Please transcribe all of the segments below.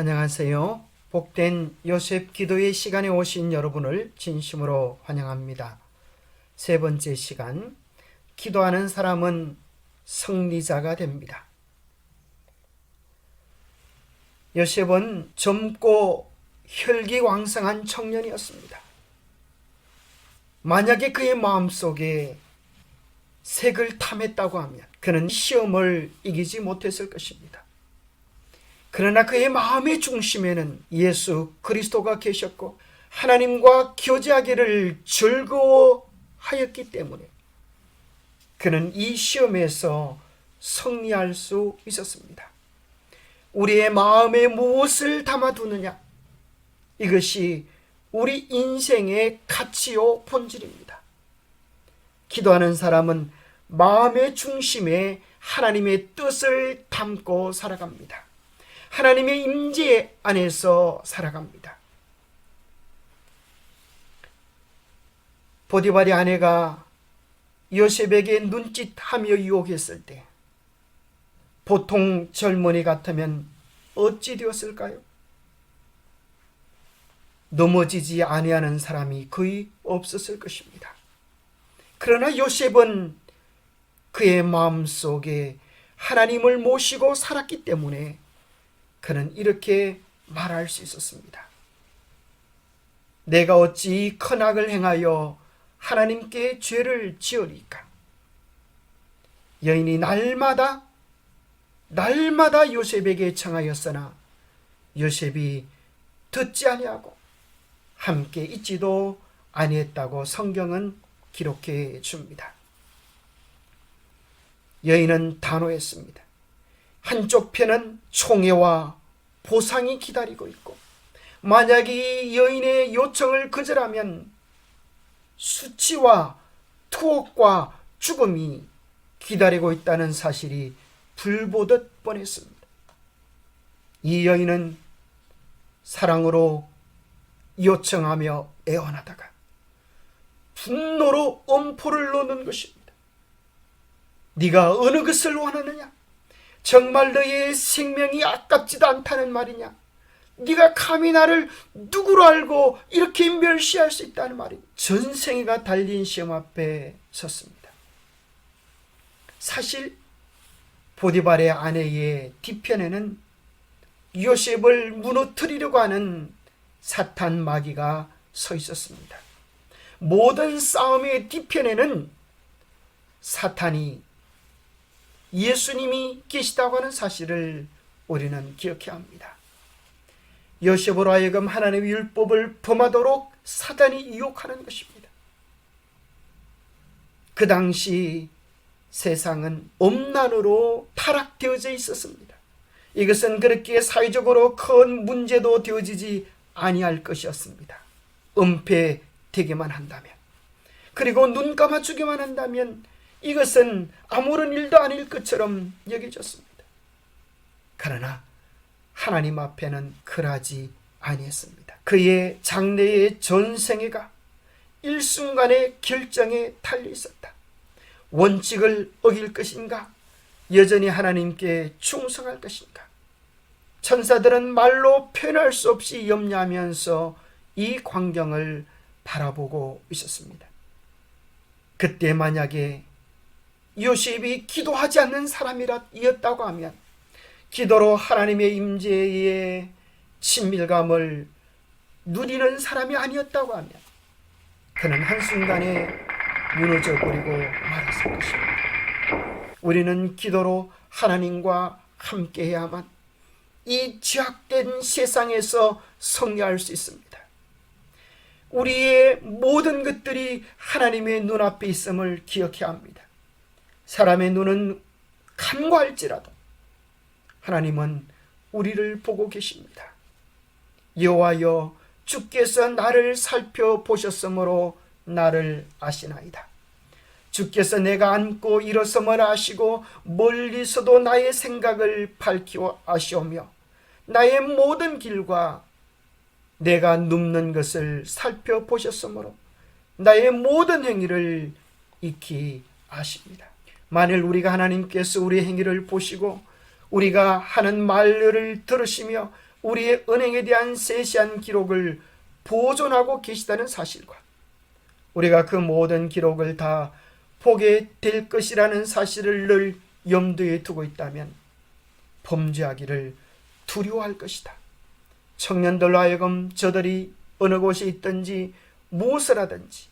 안녕하세요. 복된 요셉 기도의 시간에 오신 여러분을 진심으로 환영합니다. 세 번째 시간, 기도하는 사람은 승리자가 됩니다. 요셉은 젊고 혈기왕성한 청년이었습니다. 만약에 그의 마음속에 색을 탐했다고 하면 그는 시험을 이기지 못했을 것입니다. 그러나 그의 마음의 중심에는 예수 그리스도가 계셨고 하나님과 교제하기를 즐거워하였기 때문에 그는 이 시험에서 승리할 수 있었습니다. 우리의 마음에 무엇을 담아두느냐? 이것이 우리 인생의 가치요 본질입니다. 기도하는 사람은 마음의 중심에 하나님의 뜻을 담고 살아갑니다. 하나님의 임재 안에서 살아갑니다. 보디발의 아내가 요셉에게 눈짓하며 유혹했을 때 보통 젊은이 같으면 어찌 되었을까요? 넘어지지 아니하는 사람이 거의 없었을 것입니다. 그러나 요셉은 그의 마음속에 하나님을 모시고 살았기 때문에 그는 이렇게 말할 수 있었습니다. 내가 어찌 큰 악을 행하여 하나님께 죄를 지으리까? 여인이 날마다 날마다 요셉에게 청하였으나 요셉이 듣지 아니하고 함께 있지도 아니했다고 성경은 기록해 줍니다. 여인은 단호했습니다. 한쪽 편은 총애와 보상이 기다리고 있고 만약 이 여인의 요청을 거절하면 수치와 투옥과 죽음이 기다리고 있다는 사실이 불보듯 뻔했습니다. 이 여인은 사랑으로 요청하며 애원하다가 분노로 엄포를 놓는 것입니다. 네가 어느 것을 원하느냐? 정말 너의 생명이 아깝지도 않다는 말이냐? 네가 감히 나를 누구로 알고 이렇게 멸시할 수 있다는 말이 전생애가 달린 시험 앞에 섰습니다. 사실 보디발의 아내의 뒤편에는 요셉을 무너뜨리려고 하는 사탄 마귀가 서 있었습니다. 모든 싸움의 뒤편에는 사탄이 예수님이 계시다고 하는 사실을 우리는 기억해야 합니다. 요셉으로 하여금 하나님의 율법을 범하도록 사단이 유혹하는 것입니다. 그 당시 세상은 엄난으로 타락되어져 있었습니다. 이것은 그렇게 사회적으로 큰 문제도 되어지지 아니할 것이었습니다. 은폐되기만 한다면 그리고 눈 감아주기만 한다면 이것은 아무런 일도 아닐 것처럼 여겨졌습니다. 그러나 하나님 앞에는 그러지 아니했습니다. 그의 장래의 전생애가 일순간의 결정에 달려 있었다. 원칙을 어길 것인가? 여전히 하나님께 충성할 것인가? 천사들은 말로 표현할 수 없이 염려하면서 이 광경을 바라보고 있었습니다. 그때 만약에 요셉이 기도하지 않는 사람이었다고 하면 기도로 하나님의 임재의 친밀감을 누리는 사람이 아니었다고 하면 그는 한순간에 무너져 버리고 말았을 것입니다. 우리는 기도로 하나님과 함께 해야만 이 죄악된 세상에서 승리할 수 있습니다. 우리의 모든 것들이 하나님의 눈앞에 있음을 기억해야 합니다. 사람의 눈은 간과할지라도 하나님은 우리를 보고 계십니다. 여호와여 주께서 나를 살펴보셨으므로 나를 아시나이다. 주께서 내가 앉고 일어섬을 아시고 멀리서도 나의 생각을 밝히어 아시오며 나의 모든 길과 내가 눕는 것을 살펴보셨으므로 나의 모든 행위를 익히 아십니다. 만일 우리가 하나님께서 우리 행위를 보시고 우리가 하는 말을 들으시며 우리의 은행에 대한 세세한 기록을 보존하고 계시다는 사실과 우리가 그 모든 기록을 다 보게 될 것이라는 사실을 늘 염두에 두고 있다면 범죄하기를 두려워할 것이다. 청년들로 하여금 저들이 어느 곳에 있든지 무엇을 하든지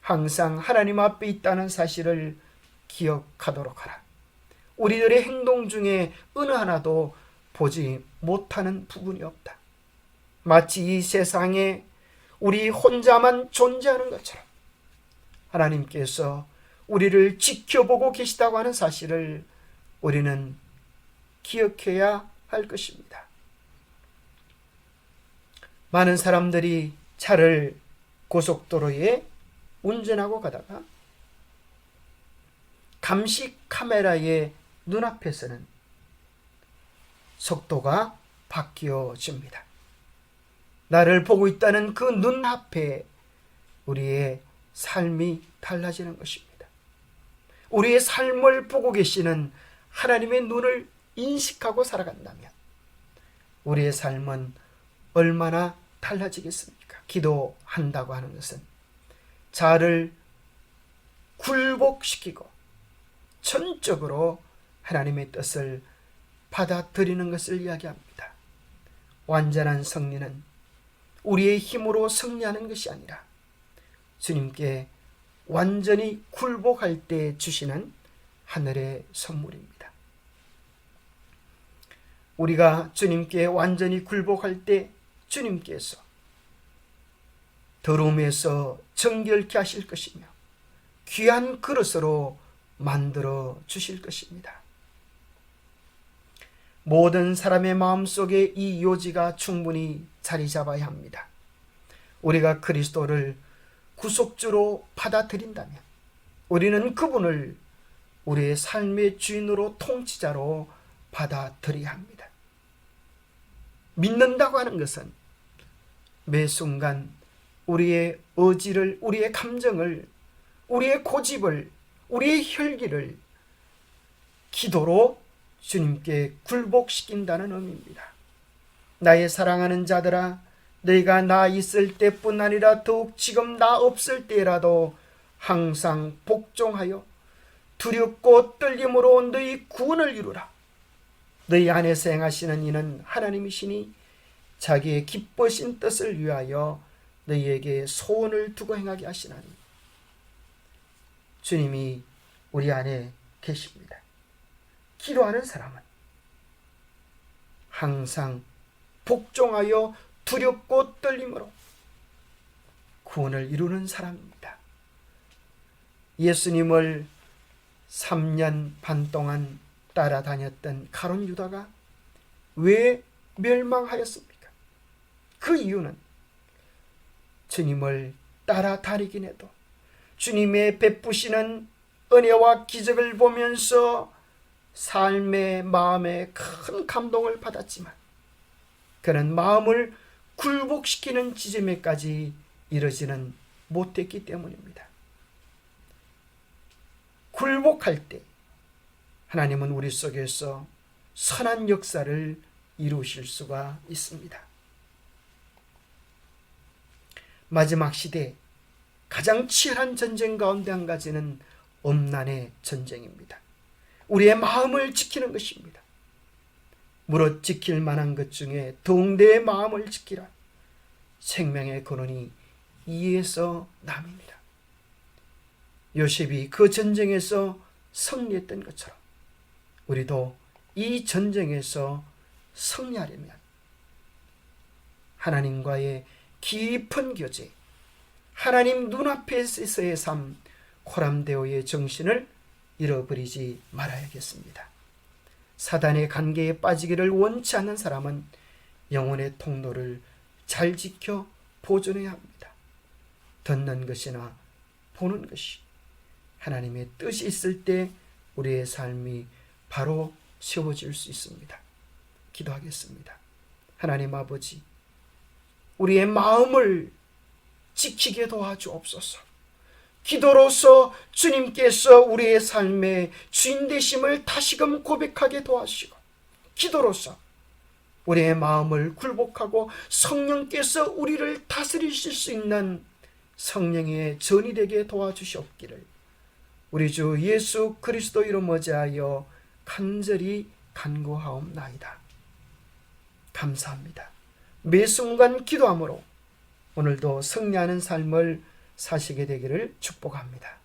항상 하나님 앞에 있다는 사실을 기억하도록 하라. 우리들의 행동 중에 어느 하나도 보지 못하는 부분이 없다. 마치 이 세상에 우리 혼자만 존재하는 것처럼 하나님께서 우리를 지켜보고 계시다고 하는 사실을 우리는 기억해야 할 것입니다. 많은 사람들이 차를 고속도로에 운전하고 가다가 감시 카메라의 눈앞에서는 속도가 바뀌어집니다. 나를 보고 있다는 그 눈앞에 우리의 삶이 달라지는 것입니다. 우리의 삶을 보고 계시는 하나님의 눈을 인식하고 살아간다면 우리의 삶은 얼마나 달라지겠습니까? 기도한다고 하는 것은 자를 굴복시키고 전적으로 하나님의 뜻을 받아들이는 것을 이야기합니다. 완전한 승리는 우리의 힘으로 승리하는 것이 아니라 주님께 완전히 굴복할 때 주시는 하늘의 선물입니다. 우리가 주님께 완전히 굴복할 때 주님께서 더러움에서 정결케 하실 것이며 귀한 그릇으로 만들어 주실 것입니다. 모든 사람의 마음 속에 이 요지가 충분히 자리 잡아야 합니다. 우리가 그리스도를 구속주로 받아들인다면 우리는 그분을 우리의 삶의 주인으로 통치자로 받아들여야 합니다. 믿는다고 하는 것은 매 순간 우리의 의지를, 우리의 감정을, 우리의 고집을, 우리의 혈기를 기도로 주님께 굴복시킨다는 의미입니다. 나의 사랑하는 자들아, 너희가 나 있을 때뿐 아니라 더욱 지금 나 없을 때라도 항상 복종하여 두렵고 떨림으로 너희 구원을 이루라. 너희 안에서 행하시는 이는 하나님이시니 자기의 기뻐신 뜻을 위하여 너희에게 소원을 두고 행하게 하시나니 주님이 우리 안에 계십니다. 기도하는 사람은 항상 복종하여 두렵고 떨림으로 구원을 이루는 사람입니다. 예수님을 3년 반 동안 따라다녔던 가론 유다가 왜 멸망하였습니까? 그 이유는 주님을 따라 다니긴 해도 주님의 베푸시는 은혜와 기적을 보면서 삶의 마음에 큰 감동을 받았지만 그는 마음을 굴복시키는 지점에까지 이르지는 못했기 때문입니다. 굴복할 때 하나님은 우리 속에서 선한 역사를 이루실 수가 있습니다. 마지막 시대 가장 치열한 전쟁 가운데 한 가지는 엄난의 전쟁입니다. 우리의 마음을 지키는 것입니다. 무릇 지킬 만한 것 중에 동대의 마음을 지키라. 생명의 근원이 이에서 남입니다. 요셉이 그 전쟁에서 승리했던 것처럼 우리도 이 전쟁에서 승리하려면 하나님과의 깊은 교제, 하나님 눈앞에서의 삶, 코람데오의 정신을 잃어버리지 말아야겠습니다. 사단의 관계에 빠지기를 원치 않는 사람은 영혼의 통로를 잘 지켜 보존해야 합니다. 듣는 것이나 보는 것이 하나님의 뜻이 있을 때 우리의 삶이 바로 세워질 수 있습니다. 기도하겠습니다. 하나님 아버지, 우리의 마음을 지키게 도와주옵소서. 기도로서 주님께서 우리의 삶의 주인 되심을 다시금 고백하게 도와주시고 기도로서 우리의 마음을 굴복하고 성령께서 우리를 다스리실 수 있는 성령의 전이 되게 도와주시옵기를 우리 주 예수 그리스도 이름 어지하여 간절히 간구하옵나이다. 감사합니다. 매 순간 기도함으로 오늘도 승리하는 삶을 사시게 되기를 축복합니다.